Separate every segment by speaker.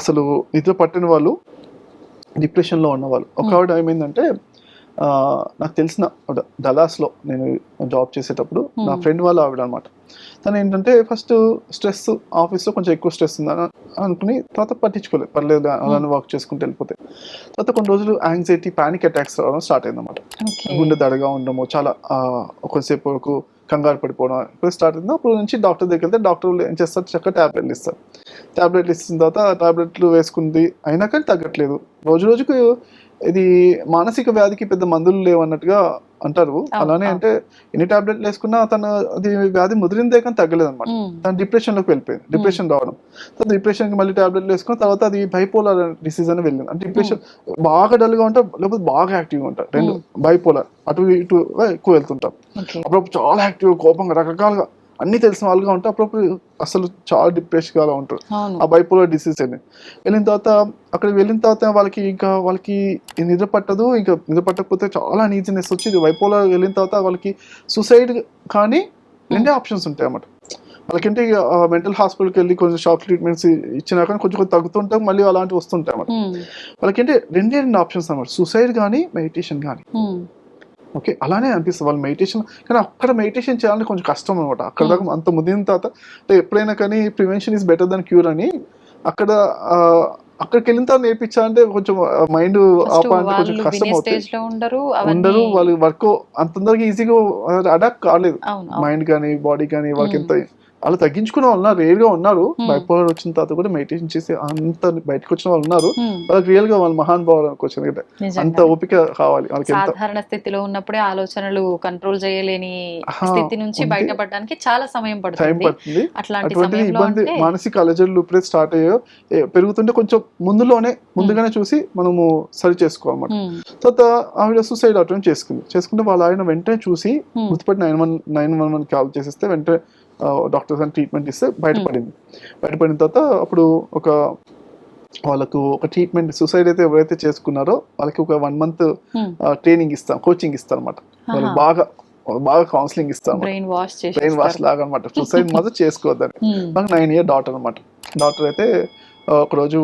Speaker 1: అసలు నిద్ర పట్టని వాళ్ళు డిప్రెషన్లో ఉన్నవాళ్ళు. ఒక ఆవిడ ఏమైందంటే నాకు తెలిసిన డలాస్లో నేను జాబ్ చేసేటప్పుడు నా. ఫ్రెండ్ వాళ్ళ ఆవిడ అనమాట తను ఏంటంటే ఫస్ట్ స్ట్రెస్ ఆఫీస్లో కొంచెం ఎక్కువ స్ట్రెస్ ఉందని అనుకుని తర్వాత పట్టించుకోలేదు పర్లేదు అలానే వర్క్ చేసుకుంటూ వెళ్ళిపోతే. తర్వాత కొన్ని రోజులు యాంగ్జైటీ పానిక్ అటాక్స్ రావడం స్టార్ట్ అయిందన్నమాట. గుండె దడగా ఉండడము చాలా కొంతసేపు వరకు కంగారు పడిపోవడం ఇప్పుడు స్టార్ట్ అయింది. అప్పుడు నుంచి డాక్టర్ దగ్గరికి వెళ్తే డాక్టర్ ఏం చేస్తారు? చక్కగా ట్యాబ్లెట్లు ఇస్తారు. ట్యాబ్లెట్లు ఇచ్చిన తర్వాత ట్యాబ్లెట్లు వేసుకుంది. అయినా కానీ తగ్గట్లేదు. రోజు రోజుకు ఇది మానసిక వ్యాధికి పెద్ద మందులు లేవన్నట్టుగా అంటారు. అలానే. అంటే ఎన్ని టాబ్లెట్లు వేసుకున్నా తన అది వ్యాధి ముదిరిందే కానీ తగ్గలేదు అనమాట తను డిప్రెషన్లోకి వెళ్ళిపోయింది. డిప్రెషన్ రావడం. తర్వాత డిప్రెషన్కి మళ్ళీ టాబ్లెట్లు వేసుకున్న తర్వాత అది బైపోలర్ డిసీజ్ అని వెళ్ళింది. అంటే డిప్రెషన్ బాగా డల్గా ఉంటారు లేకపోతే బాగా యాక్టివ్గా ఉంటారు రెండు బైపోలర్ అటు ఇటు ఎక్కువ వెళ్తుంటారు
Speaker 2: ఓకే.
Speaker 1: అప్పుడప్పుడు చాలా యాక్టివ్ కోపంగా రకరకాలుగా అన్ని తెలిసిన వాళ్ళుగా ఉంటారు అప్పుడప్పుడు అసలు చాలా డిప్రెషన్గా అలా ఉంటారు. ఆ బైపోలర్ డిసీజ్ అని. వెళ్ళిన తర్వాత అక్కడికి వెళ్ళిన తర్వాత వాళ్ళకి ఇంకా వాళ్ళకి నిద్ర పట్టదు ఇంకా నిద్ర పట్టకపోతే చాలా నీజినెస్ వచ్చి బైపోలర్ వెళ్ళిన తర్వాత వాళ్ళకి సూసైడ్ కానీ రెండే ఆప్షన్స్ ఉంటాయి అన్నమాట. వాళ్ళకంటే మెంటల్ హాస్పిటల్కి వెళ్ళి కొంచెం షార్ట్ ట్రీట్మెంట్స్ ఇచ్చినా కానీ కొంచెం కొంచెం తగ్గుతుంటాం మళ్ళీ అలాంటివి వస్తుంటాయి అన్నమాట. వాళ్ళకంటే రెండే రెండు ఆప్షన్స్ అన్నమాట. సూసైడ్ కానీ మెడిటేషన్ కానీ. ఓకే అలానే అనిపిస్తుంది. వాళ్ళు మెడిటేషన్ కానీ అక్కడ మెడిటేషన్ చేయాలంటే కొంచెం కష్టం అనమాట అక్కడ దాకా అంత ముదిన తర్వాత అంటే ఎప్పుడైనా కానీ prevention is better than cure అని అక్కడ అక్కడికి వెళ్ళిన తర్వాత నేర్పించాలంటే కొంచెం మైండ్
Speaker 2: ఫస్ట్
Speaker 1: ఆపాలంటే కొంచెం కష్టం అవుతుంది.
Speaker 2: ఉండరు
Speaker 1: వాళ్ళు వర్క్ అంత ఈజీగా అడాప్ట్ కాలేదు. మైండ్ కానీ బాడీ కానీ వాళ్ళకి
Speaker 2: Hmm.
Speaker 1: ఎంత వాళ్ళు తగ్గించుకునే వాళ్ళు ఉన్నారు రేర్గా ఉన్నారు.
Speaker 2: Hmm.
Speaker 1: బైపోలర్ వచ్చిన తర్వాత కూడా మెడిటేషన్ చేసి అంత బయటకు వచ్చిన వాళ్ళు ఉన్నారు.
Speaker 2: ఉమ్,
Speaker 1: వాళ్ళకి రియల్గా వాళ్ళు మహాన్ భావాలకు వచ్చింది అంత ఓపిక కావాలి వాళ్ళకి
Speaker 2: సాధారణ స్థితిలో ఉన్నప్పుడే ఆలోచనలు కంట్రోల్ చేయలేని స్థితి నుంచి. బయటపడడానికి చాలా సమయం పడుతుంది. అట్లాంటి
Speaker 1: ఇబ్బంది మానసిక అలజడులు ఎప్పుడైతే స్టార్ట్ అయ్యో పెరుగుతుంటే కొంచెం ముందులోనే ముందుగానే చూసి మనము సరి చేసుకోవాలన్నమాట. తర్వాత ఆవిడ సూసైడ్ అటెంప్ట్ చేసుకుంది. చేసుకుంటే వాళ్ళ ఆయన వెంటనే చూసి గుర్తుపట్టి nine one nine one one call చేసేస్తే వెంటనే డాక్టర్స్ అని ట్రీట్మెంట్ ఇస్తే బయటపడింది బయటపడిన తర్వాత అప్పుడు ఒక వాళ్ళకు ఒక ట్రీట్మెంట్ సూసైడ్ అయితే ఎవరైతే చేసుకున్నారో వాళ్ళకి ఒక వన్ మంత్ ట్రైనింగ్ ఇస్తాం కోచింగ్ ఇస్తాం అనమాట వాళ్ళకి
Speaker 2: ఆహా.
Speaker 1: బాగా బాగా కౌన్సిలింగ్ ఇస్తాం
Speaker 2: బ్రెయిన్ వాష్
Speaker 1: లాగా అనమాట సూసైడ్ మాత్రం చేసుకోవద్దని.
Speaker 2: ఉమ్,
Speaker 1: నాకు నైన్ ఇయర్ డాటర్ అనమాట డాటర్ అయితే ఒకరోజు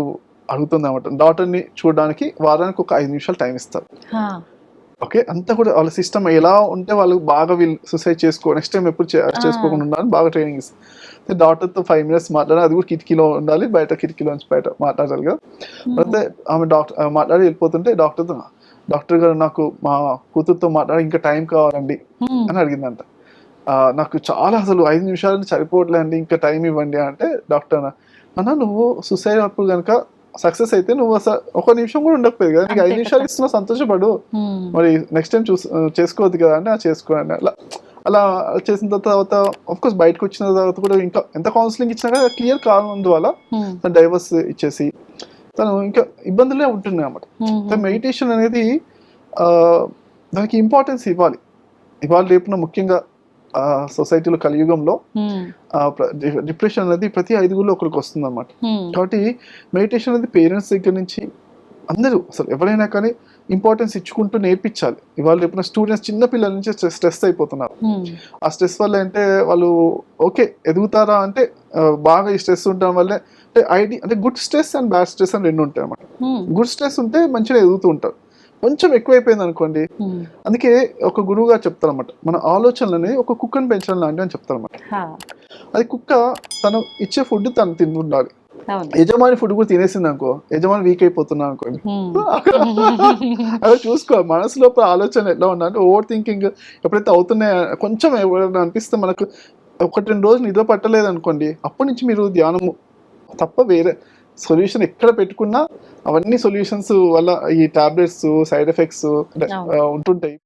Speaker 1: అడుగుతుంది అనమాట డాటర్ని చూడడానికి వారానికి ఒక ఐదు నిమిషాలు టైం ఇస్తారు. ఓకే అంతా కూడా వాళ్ళ సిస్టమ్ ఎలా ఉంటే వాళ్ళు బాగా వీళ్ళు సూసైడ్ చేసుకో నెక్స్ట్ టైం ఎప్పుడు చేసుకోకుండా ఉండాలని బాగా ట్రైనింగ్ ఇస్తారు. డాక్టర్తో ఫైవ్ మినిట్స్ మాట్లాడాలి అది కూడా కిటికీలో ఉండాలి బయట కిటికీలో నుంచి బయట మాట్లాడాలి కదా. అయితే ఆమె డాక్టర్ మాట్లాడి వెళ్ళిపోతుంటే డాక్టర్తో డాక్టర్ గారు నాకు మా కూతురుతో మాట్లాడి ఇంకా టైం కావాలండి
Speaker 2: ఉమ్,
Speaker 1: అని అడిగిందంట. నాకు చాలా అసలు ఐదు నిమిషాలు సరిపోవట్లేదండి ఇంకా టైం ఇవ్వండి అంటే డాక్టర్ అన్న నువ్వు సూసైడ్ అప్పుడు కనుక సక్సెస్ అయితే నువ్వు అసలు ఒక నిమిషం కూడా ఉండకపోయేది కదా. నీకు ఐదు నిమిషాలు
Speaker 2: కదా.
Speaker 1: ఇస్తున్నా సంతోషపడు. మరి నెక్స్ట్ టైం చూసి చేసుకోవద్దు కదా అంటే "ఆ, చేసుకోండి అలా అలా చేసిన తర్వాత ఆఫ్ కోర్స్ బయటకు వచ్చిన తర్వాత కూడా ఇంకా ఎంత కౌన్సిలింగ్ ఇచ్చినా కూడా క్లియర్ కానందువల్ల తను డైవర్స్ ఇచ్చేసి. తను ఇంకా ఇబ్బందులే ఉంటున్నాయి అన్నమాట. మెడిటేషన్ అనేది దానికి ఇంపార్టెన్స్ ఇవ్వాలి. ఇవాళ రేపున ముఖ్యంగా సొసైటీలో కలియుగంలో డిప్రెషన్ అనేది ప్రతి ఐదుగురిలో ఒకరికి వస్తుంది అనమాట కాబట్టి మెడిటేషన్ అనేది పేరెంట్స్ దగ్గర నుంచి అందరూ అసలు ఎవరైనా కానీ ఇంపార్టెన్స్ ఇచ్చుకుంటూ నేర్పించాలి. ఇవాళ రేపున స్టూడెంట్స్ చిన్న పిల్లల నుంచి స్ట్రెస్ అయిపోతున్నారు. ఆ స్ట్రెస్ వల్ల అంటే వాళ్ళు ఓకే ఎదుగుతారా అంటే బాగా ఈ స్ట్రెస్ ఉండడం వల్లే అంటే ఐడి అంటే good stress and bad stress అని రెండు ఉంటాయి అన్నమాట గుడ్ స్ట్రెస్ ఉంటే మంచిగా ఎదుగుతూ ఉంటారు. కొంచెం ఎక్కువైపోయింది అనుకోండి. అందుకే ఒక గురువు గారు చెప్తారన్నమాట. మన ఆలోచనలని ఒక కుక్కని పెంచడం లాంటివి అని చెప్తారన్నమాట. అది కుక్క తను ఇచ్చే ఫుడ్ తను తింటుండాలి
Speaker 2: అవును.
Speaker 1: యజమాని ఫుడ్ కూడా తినేసింది అనుకో యజమాని వీక్ అయిపోతున్నా అనుకోండి అలా చూసుకో మనసు లోపల ఆలోచన ఎట్లా ఉన్నా అంటే ఓవర్ థింకింగ్ ఎప్పుడైతే అవుతున్నాయో కొంచెం ఎవరైనా అనిపిస్తే మనకు ఒకటి రెండు రోజులు నిద్ర పట్టలేదు అనుకోండి అప్పటి నుంచి మీరు ధ్యానము తప్ప వేరే సొల్యూషన్ ఎక్కడ పెట్టుకున్నా అవన్నీ సొల్యూషన్స్ వల్ల ఈ టాబ్లెట్స్ సైడ్ ఎఫెక్ట్స్. ఉంటుంటాయి